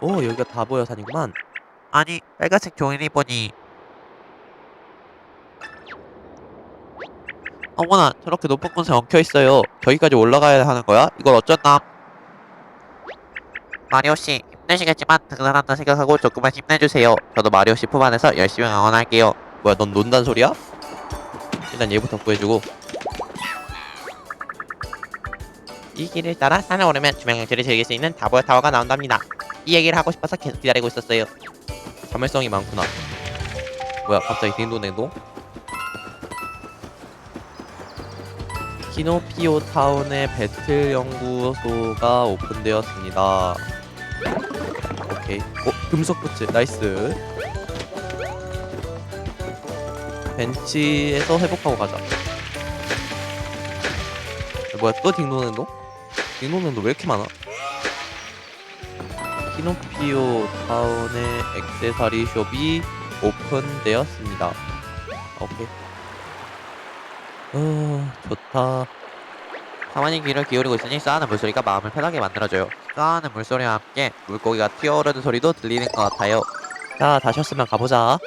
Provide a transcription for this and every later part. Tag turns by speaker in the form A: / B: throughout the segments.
A: 오 여기가 다보여 산이구만.
B: 아니 빨간색 종이를 보니.
A: 어머나 저렇게 높은 곳에 엉켜있어요. 저기까지 올라가야 하는 거야? 이걸 어쩐담
B: 마리오씨 힘드시겠지만 등산한다 생각하고 조금만 힘내주세요. 저도 마리오씨 품 안에서 열심히 응원할게요.
A: 뭐야 넌 논단 소리야? 일단 얘부터 구해주고.
B: 이 길을 따라 산을 오르면 주명경치를 즐길 수 있는 다보여 타워가 나온답니다 이 얘기를 하고 싶어서 계속 기다리고 있었어요.
A: 자멸성이 많구나. 뭐야 갑자기 딩동댕동? 키노피오 타운의 배틀 연구소가 오픈되었습니다. 오케이. 어 금속 부츠. 나이스. 벤치에서 회복하고 가자. 야, 뭐야 또 딩동댕동? 딩동댕동 왜 이렇게 많아? 키노피오 타운의 액세서리 숍이 오픈되었습니다. 오케이. 어, 좋다.
B: 가만히 귀를 기울이고 있으니 쌓아는 물소리가 마음을 편하게 만들어줘요 쌓아는 물소리와 함께 물고기가 튀어오르는 소리도 들리는 것 같아요
A: 자, 다 쉬었으면 가보자.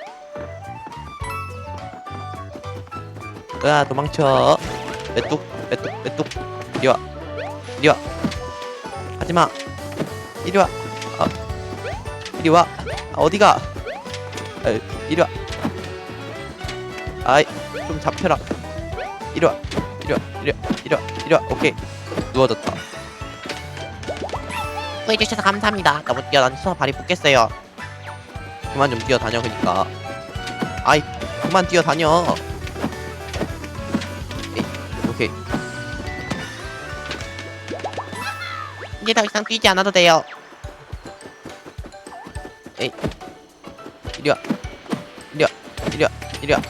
A: 으아, 도망쳐. 메뚝, 메뚝, 메뚝. 이리 와. 이리 와. 하지 마. 이리 와. 아, 이리 와. 아, 어디가? 아, 이리 와. 아이, 좀 잡혀라. 이리 와. 이리 와. 이리 와. 이리 와. 이리 와. 오케이. 누워졌다.
B: 구해주셔서 감사합니다 너무 뛰어다니셔서 발이 붓겠어요
A: 그만 좀 뛰어다녀 그니까 아이 그만 뛰어다녀 에이, 오케이
B: 이제 더 이상 뛰지 않아도 돼요
A: 이리 와. 이리 와. 이리 와. 이리 와.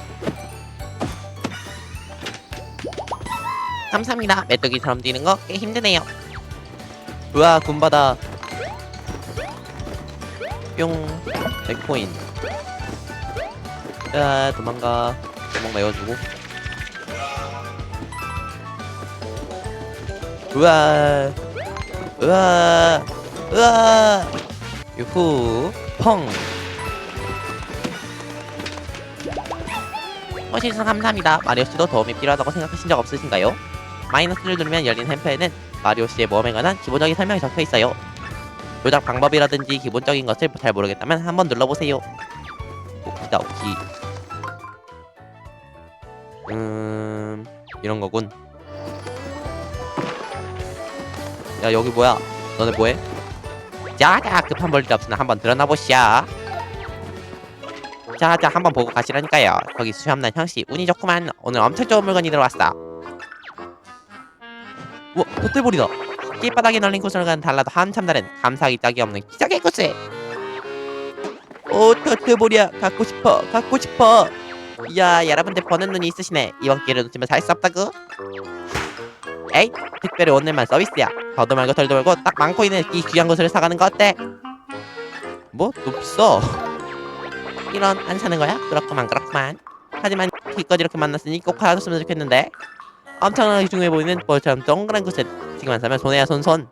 B: 감사합니다. 메뚜기처럼 뛰는 거 꽤 힘드네요.
A: 우와 군바다. 뿅. 100코인. 자 도망가. 도망 내어주고. 우와. 우와. 우와. 유후 펑.
B: 해주셔서 감사합니다. 마리오씨도 도움이 필요하다고 생각하신 적 없으신가요? 마이너스를 누르면 열린 햄프에는 마리오씨의 모험에 관한 기본적인 설명이 적혀 있어요. 조작 방법이라든지 기본적인 것을 잘 모르겠다면 한번 눌러보세요.
A: 오키다 오키 음 이런 거군. 야 여기 뭐야? 너네 뭐해
B: 자자 급한 볼일 없으나 한번 드러나 보시야 자자 한번 보고 가시라니까요. 거기 수염난 형씨 운이 좋구만. 오늘 엄청 좋은 물건이 들어왔어.
A: 우와 덧대볼이다
B: 길바닥에 널린 구슬과는 달라도 한참 다른 감사하기 짝이 없는 기적의 구슬.
A: 오 덧대볼이야 갖고 싶어 갖고 싶어.
B: 이야 여러분들 보는 눈이 있으시네. 이번 기회를 놓치면 살 수 없다구 에이 특별히 오늘만 서비스야. 더도 말고 덜도 말고 딱 많고 있는 이 귀한 구슬을 사가는 거 어때?
A: 뭐? 너 비싸
B: 이런 안 사는 거야? 그렇구만 그렇구만. 하지만 기껏 이렇게 만났으니 꼭 받았으면 좋겠는데. 엄청나게 중요해 보이는 볼처럼 동그란 구슬 지금 안 사면 손해야 손손.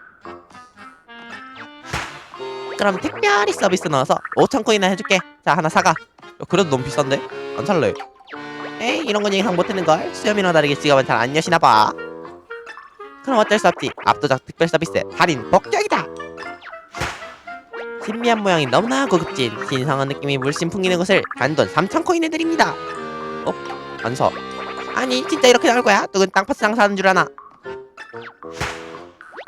B: 그럼 특별히 서비스 넣어서 5천 코인이나 해줄게. 자 하나 사가.
A: 야, 그래도 너무 비싼데? 안 살래.
B: 에이 이런 건 예상 못했는걸? 수염이나 다르게 지갑은 잘 안 여시나 봐 그럼 어쩔 수 없지. 압도적 특별 서비스 할인 복격이다! 신비한 모양이 너무나 고급진 신성한 느낌이 물씬 풍기는 것을 단돈 3,000코인에 드립니다.
A: 안사
B: 아니 진짜 이렇게 나올 거야? 누군 땅파스 장사하는 줄 아나?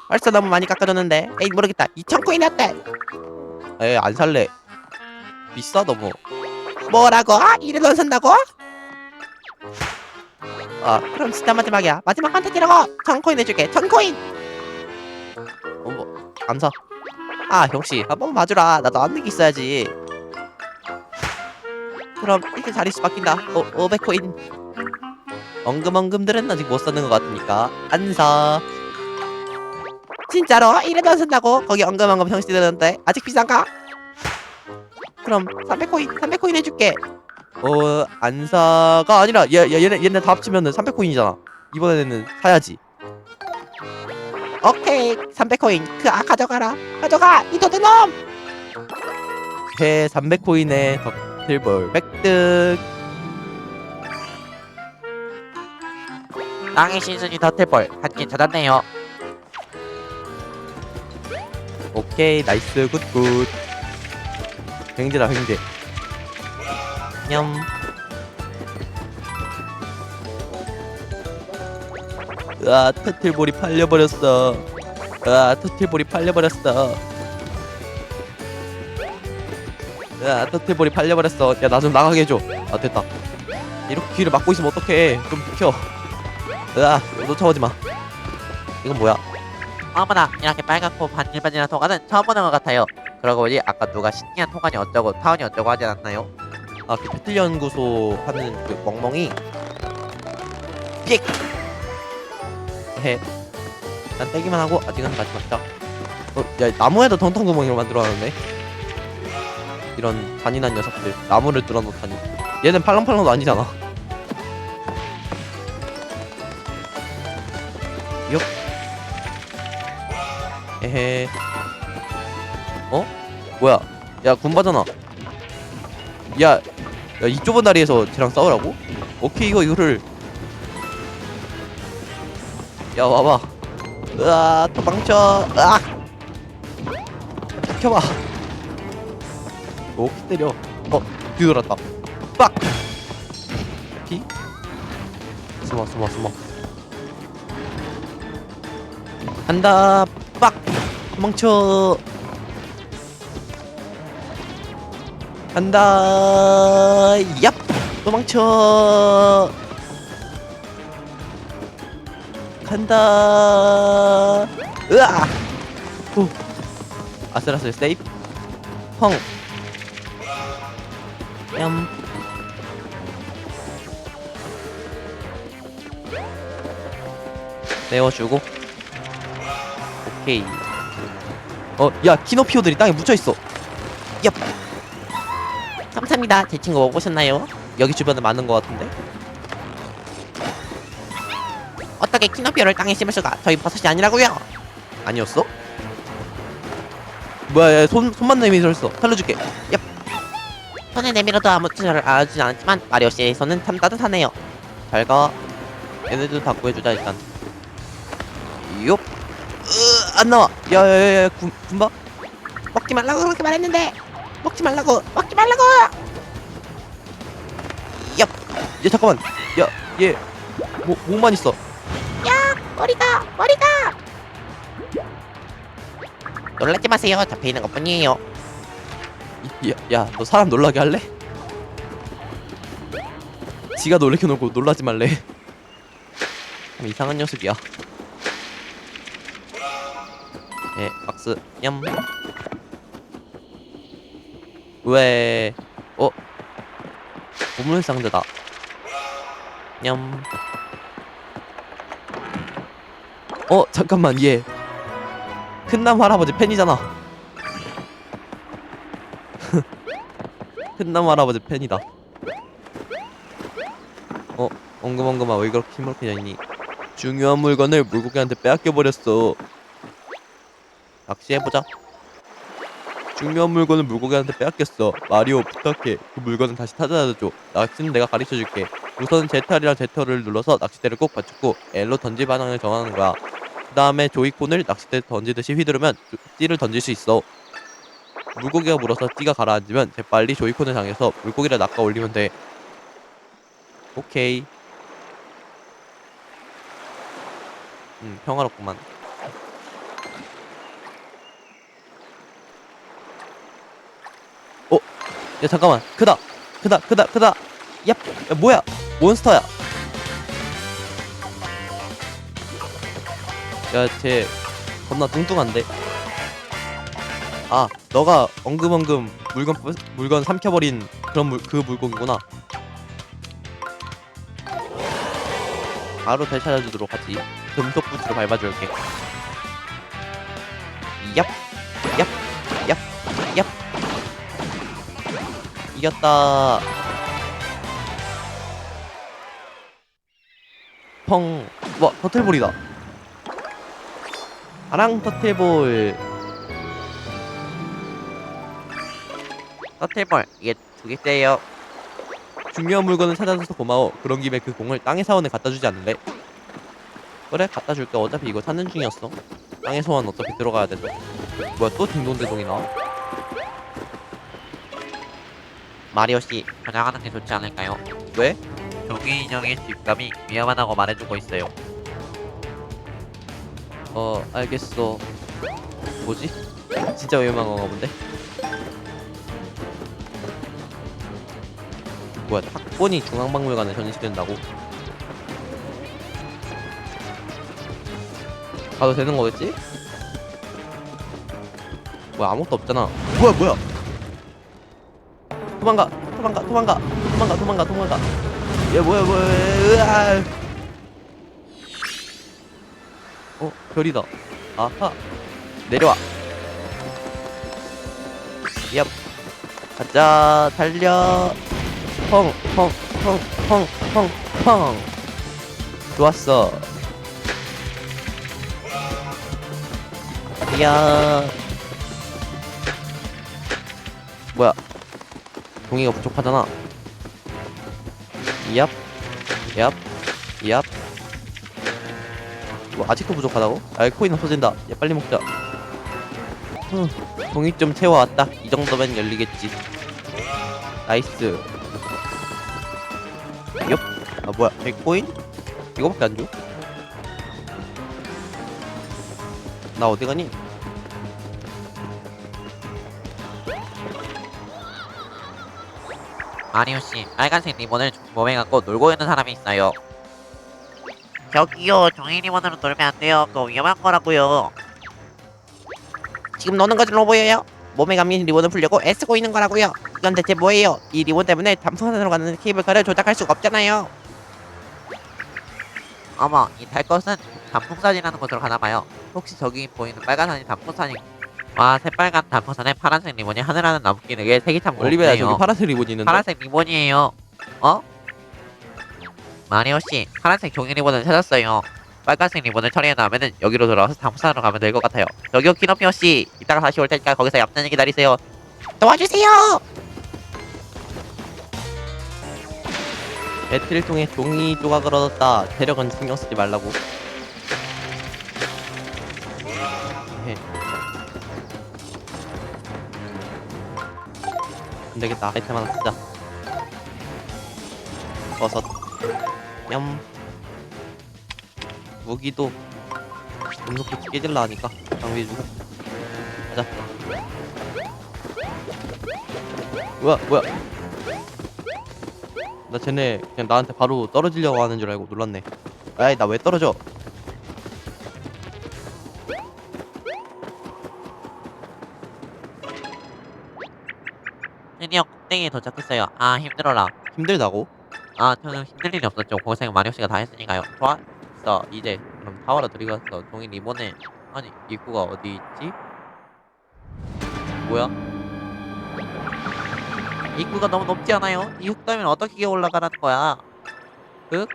B: 벌써 너무 많이 깎아줬는데. 에이 모르겠다. 2,000코인이 어때?
A: 에이 안 살래. 비싸 너무.
B: 뭐라고? 이래 돈 산다고? 어 그럼 진짜 마지막이야. 마지막 한테지라고! 1,000코인 해줄게. 1,000코인!
A: 어머 안사. 아 형씨 한번 봐주라. 나도 안 되기 있어야지.
B: 그럼 이제 자릿수 바뀐다. 오, 500코인.
A: 엉금엉금들은 아직 못 사는 것 같으니까. 안사.
B: 진짜로? 이래도 안 산다고? 거기 엉금엉금 형씨 들었는데. 아직 비싼가? 그럼 300코인 300코인 해줄게
A: 어 안사가 아니라 얘, 얘 얘네 얘네 다 합치면은 300코인이잖아. 이번에는 사야지.
B: 오케이. 300코인. 그 아 가져가라. 가져가! 이 도둑놈
A: 회 300코인에 덕틀볼 획득.
B: 땅의 신순이 더틀볼. 한개 찾았네요.
A: 오케이. 나이스. 굿굿. 횡재다 횡재 냠. 으아 터틀볼이 팔려버렸어. 으아 터틀볼이 팔려버렸어. 으아 터틀볼이 팔려버렸어. 야 나 좀 나가게 해줘. 아 됐다. 이렇게 길을 막고 있으면 어떡해. 좀 비켜. 으아 쫓아오지 마. 이건 뭐야?
B: 어머나 이렇게 빨갛고 반질반질한 토가는 처음 보는 것 같아요. 그러고 보니 아까 누가 신기한 토간이 어쩌고 타원이 어쩌고 하지 않았나요?
A: 아, 그 배틀 연구소 하는 그 멍멍이 삑! 해. 난 떼기만 하고 아직은 가지 말자. 어, 야, 나무에다 덩텅 구멍이로 만들어놨네. 이런 잔인한 녀석들. 나무를 뚫어놓다니. 얘는 팔랑팔랑도 아니잖아. 요. 에헤. 어? 뭐야? 야, 군바잖아. 야, 야, 이 좁은 다리에서 쟤랑 싸우라고? 오케이, 이거, 이거를. 야, 와봐. 으아, 도망쳐. 으악! 비켜봐. 오케이, 때려. 어, 뒤돌았다. 빡! 피? 숨어, 숨어, 숨어. 간다. 빡! 도망쳐. 간다. 얍. 도망쳐. 간다. 으아. 후. 아슬아슬 세이프. 펑. 얌. 내어주고. 오케이. 어, 야, 키노피오들이 땅에 묻혀 있어. 얍.
B: 감사합니다. 제 친구 오셨나요?
A: 여기 주변에 많은 것 같은데?
B: 어떻게 키노피오를 땅에 심을 수가? 저희 버섯이 아니라고요.
A: 아니었어? 뭐야, 야, 손, 손만 내밀어 있어. 살려줄게. 얍.
B: 손에 내밀어도 아무 뜻을 알아주진 않았지만 마리오 씨에서는 참 따뜻하네요.
A: 잘 가. 얘네들 다 구해주자, 일단. 요. 으, 안 나와. 야, 야, 야, 야, 군, 군바?
B: 먹지 말라고 그렇게 말했는데 먹지 말라고 먹지 말라고.
A: 얘, 잠깐만. 야, 얘, 뭐, 목만 있어.
B: 머리가 머리가. 놀라지 마세요. 잡혀 있는 것뿐이에요.
A: 이- 야, 야, 너 사람 놀라게 할래? 지가 놀래켜 놓고 놀라지 말래. 참 이상한 녀석이야. 예, 박스 냠. 왜? 어? 보물 상자다. 냠. 어, 잠깐만, 얘. 큰남 할아버지 팬이잖아. 큰남 할아버지 팬이다. 어, 엉금엉금아 왜 그렇게 힘들게 있니? 중요한 물건을 물고기한테 빼앗겨 버렸어. 낚시해보자. 중요한 물건을 물고기한테 빼앗겼어. 마리오 부탁해. 그 물건을 다시 찾아줘. 낚시는 내가 가르쳐줄게. 우선 제탈이랑 제터를 눌러서 낚싯대를 꼭 받쳤고 L로 던질 방향을 정하는 거야. 그 다음에 조이콘을 낚싯대에 던지듯이 휘두르면 조- 띠를 던질 수 있어. 물고기가 물어서 띠가 가라앉으면 재빨리 조이콘을 당해서 물고기를 낚아 올리면 돼. 오케이. 음, 평화롭구만. 어? 야, 잠깐만. 크다. 크다, 크다, 크다. 야, 야 뭐야? 몬스터야. 야, 쟤 겁나 뚱뚱한데. 아, 너가 엉금엉금 물건 부- 물건 삼켜버린 그런 물, 그 물고기구나. 바로 되찾아주도록 하지. 금속 부츠로 밟아줄게. 얍, 얍, 얍, 얍. 이겼다. 펑. 와, 터틀볼이다. 아랑 터틀볼.
B: 서틀볼 이게 두 개째예요.
A: 중요한 물건을 찾아줘서 고마워. 그런 김에 그 공을 땅의 사원에 갖다 주지 않을래? 그래, 갖다 줄게. 어차피 이거 찾는 중이었어. 땅의 소원 어차피 들어가야 돼서. 뭐야, 또 딩동대동이 나와?
B: 마리오 씨 전화하는 게 좋지 않을까요?
A: 왜?
B: 종이 인형의 집감이 위험하다고 말해주고 있어요.
A: 어, 알겠어. 뭐지? 진짜 위험한 건가 본데? 뭐야, 탁본이 중앙박물관에 전시된다고? 가도 되는 거겠지? 뭐야, 아무것도 없잖아. 뭐야, 뭐야! 도망가! 도망가! 도망가! 도망가! 도망가! 도망가! 야, 뭐야, 뭐야, 으아! 어, 별이다. 아하. 내려와. 얍. 가자, 달려. 펑, 펑, 펑, 펑, 펑, 펑. 좋았어. 이야. 뭐야. 종이가 부족하잖아. 얍. 얍. 얍. 뭐 아직도 부족하다고? 아 코인 없어진다 야 빨리 먹자 후, 종이 좀 채워왔다 이 정도면 열리겠지 나이스 엽? 아 뭐야 100코인? 이거밖에 안 줘? 나 어디 가니?
B: 마리오 씨 빨간색 리본을 몸에 갖고 놀고 있는 사람이 있어요. 저기요 종이 리본으로 놀면 안 돼요. 그거 위험한 거라고요.
A: 지금 노는 것으로 보여요? 몸에 감긴 리본을 풀려고 애쓰고 있는 거라고요 이건 대체 뭐예요? 이 리본 때문에 단풍산으로 가는 케이블카를 조작할 수가 없잖아요
B: 어머 이 달 것은 단풍산이라는 곳으로 가나봐요. 혹시 저기 보이는 빨간 산이 단풍산이? 와 새빨간 단풍산에 파란색 리본이 하늘하는 나무길에게 색이 참
A: 올리베야
B: 곱네요.
A: 저기 파란색 리본이 있는데
B: 파란색 리본이에요. 어? 마리오 씨, 파란색 종이 리본을 찾았어요. 빨간색 리본을 처리해 나면은 여기로 돌아와서 당부산으로 가면 될 것 같아요. 저기요 키노피오 씨, 이따가 다시 올 테니까 거기서 얌전히 기다리세요.
A: 도와주세요 배틀을 통해 종이 조각을 얻었다 대력은 신경 쓰지 말라고 안 되겠다. 아이템 하나 쓰자. 버섯. 냠. 무기도. 금속도 깨질라 하니까 장비해주고. 가자. 뭐야 뭐야. 나 쟤네 그냥 나한테 바로 떨어지려고 하는 줄 알고 놀랐네. 아이 나 왜 떨어져
B: 꼭대기에 도착했어요. 아 힘들어라.
A: 힘들다고?
B: 아 저는 힘들 일이 없었죠. 고생 마리오 씨가 다 했으니까요. 좋았어. 이제 그럼 타워로 들어가서 종이 리본을 아니 입구가 어디 있지? 뭐야? 입구가 너무 높지 않아요? 이 흙더미는 어떻게 올라가라는 거야? 흙?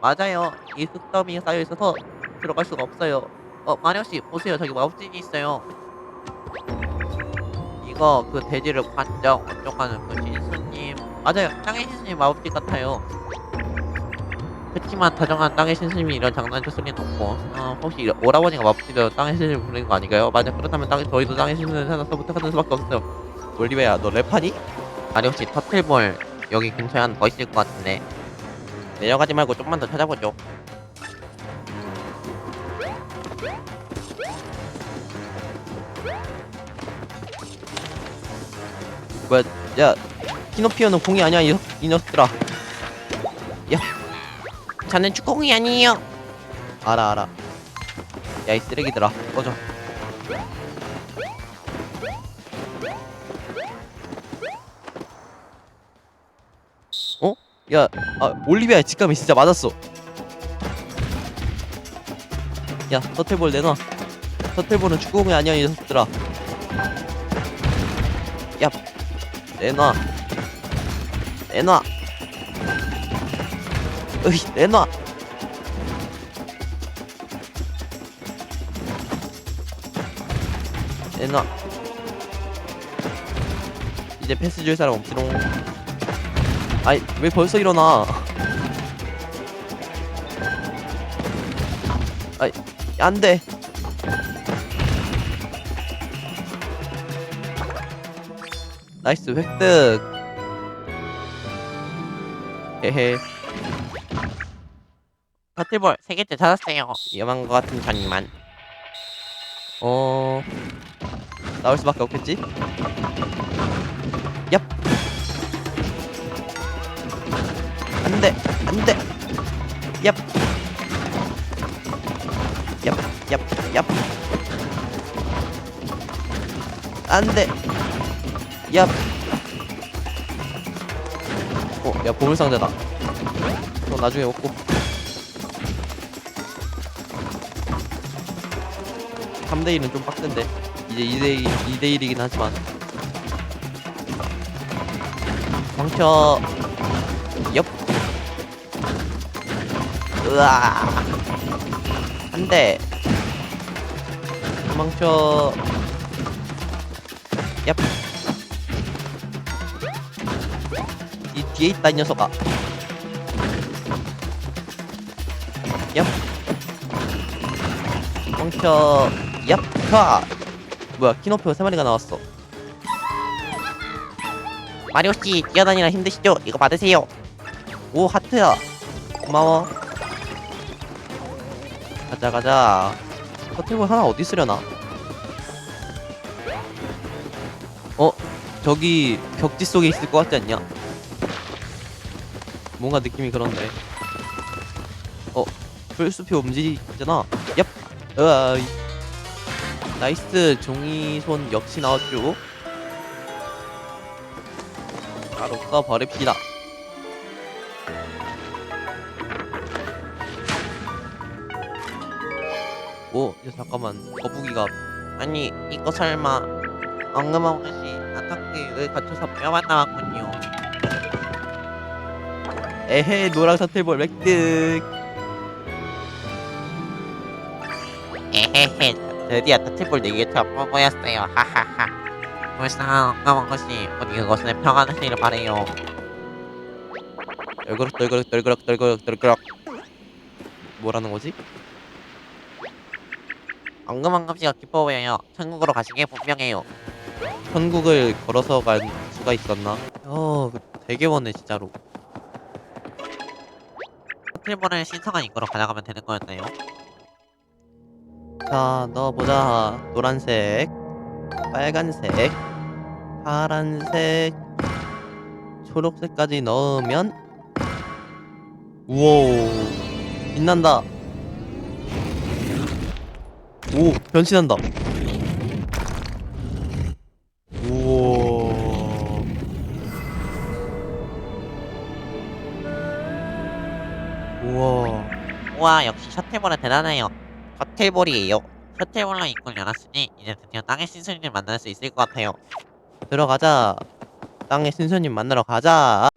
B: 맞아요. 이 흙더미에 쌓여 있어서 들어갈 수가 없어요. 어 마리오 씨 보세요. 저기 마법진이 있어요. 이거 그 돼지를 관정 어쩌고하는 그 신수님 맞아요. 땅의 신수님 마법진 같아요. 그렇지만 다정한 땅의 신수님이 이런 장난칠 소리는 없고 어, 혹시 이 오라버니가 마법진으로 땅의 신수님을 부르는 거 아닌가요? 맞아 그렇다면 땅, 저희도 땅의 신수님을 찾아서 부탁하는 수밖에 없어요.
A: 올리베야 너 랩하니?
B: 아니 혹시 터틀볼 여기 근처에 하나 더 있을 것 같은데 내려가지 말고 조금만 더 찾아보죠.
A: 뭐야? 야 키노피오는 공이 아니야 이, 녀- 이 녀석들아.
B: 저는 축구공이 아니에요.
A: 알아 알아. 야 이 쓰레기들아. 꺼져. 어? 야 아, 올리비아의 직감이 진짜 맞았어. 야 서틀볼 내놔. 서틀볼은 축구공이 아니야 이 녀석들아. 야 내놔. 내놔. 으이 내놔. 내놔. 이 이제 패스 줄 사람 없지롱. 아이 왜 벌써 일어나? 아이 안돼 나이스 획득. 헤헤.
B: 터틀볼 세 개째 찾았어요.
A: 위험한 것 같은 전이만. 어. 나올 수밖에 없겠지? 얍. 안돼 안돼. 얍. 얍, 얍, 얍. 안돼 얍 어, 야 보물 상자다. 어, 나중에 먹고. 3대1은 좀 빡센데. 이제 2대2 2대1이긴 하지만. 망쳐. 옆 으아. 안돼 망쳐 뒤에 있다 이 녀석아. 얍. 망쳐 얍! 카! 뭐야 키노표 3마리가 나왔어.
B: 마리오 씨 뛰어다니라 힘드시죠? 이거 받으세요.
A: 오 하트야. 고마워. 가자 가자. 커팅볼 하나 어디 쓰려나? 어? 저기 벽지 속에 있을 것 같지 않냐 뭔가 느낌이 그런데. 어 풀숲이 움직이잖아. 얍! 으아이. 나이스. 종이손 역시 나왔죠? 바로 써버립시다. 오 이제 잠깐만. 거북이가.
B: 아니 이거 설마 엉금엉금씨 아타크에 갇혀서 뼈만 나왔군요.
A: 에헤 노랑 사틀볼 획득
B: 에헤헤 드디어 터틀볼 4개 접어보였어요. 하하하. 불쌍한 엉금엉금씨 어디 그것을 평안하시기를 바래요.
A: 떨그럭 떨그럭 떨그럭 떨그럭 떨그럭 뭐라는 거지?
B: 엉금엉금씨가 기뻐 보여요. 천국으로 가시게 분명해요.
A: 천국을 걸어서 갈 수가 있었나? 어 되게 원해 진짜로
B: 터틀볼을 신성한 입구로 가져가면 되는 거였나요?
A: 자 넣어보자. 노란색 빨간색 파란색 초록색까지 넣으면 우와. 빛난다. 오 변신한다
B: 우와 역시 셔틀볼은 대단해요. 셔틀볼이에요. 셔틀볼로 입구를 열었으니 이제 드디어 땅의 신수님을 만날 수 있을 것 같아요.
A: 들어가자 땅의 신선님 만나러 가자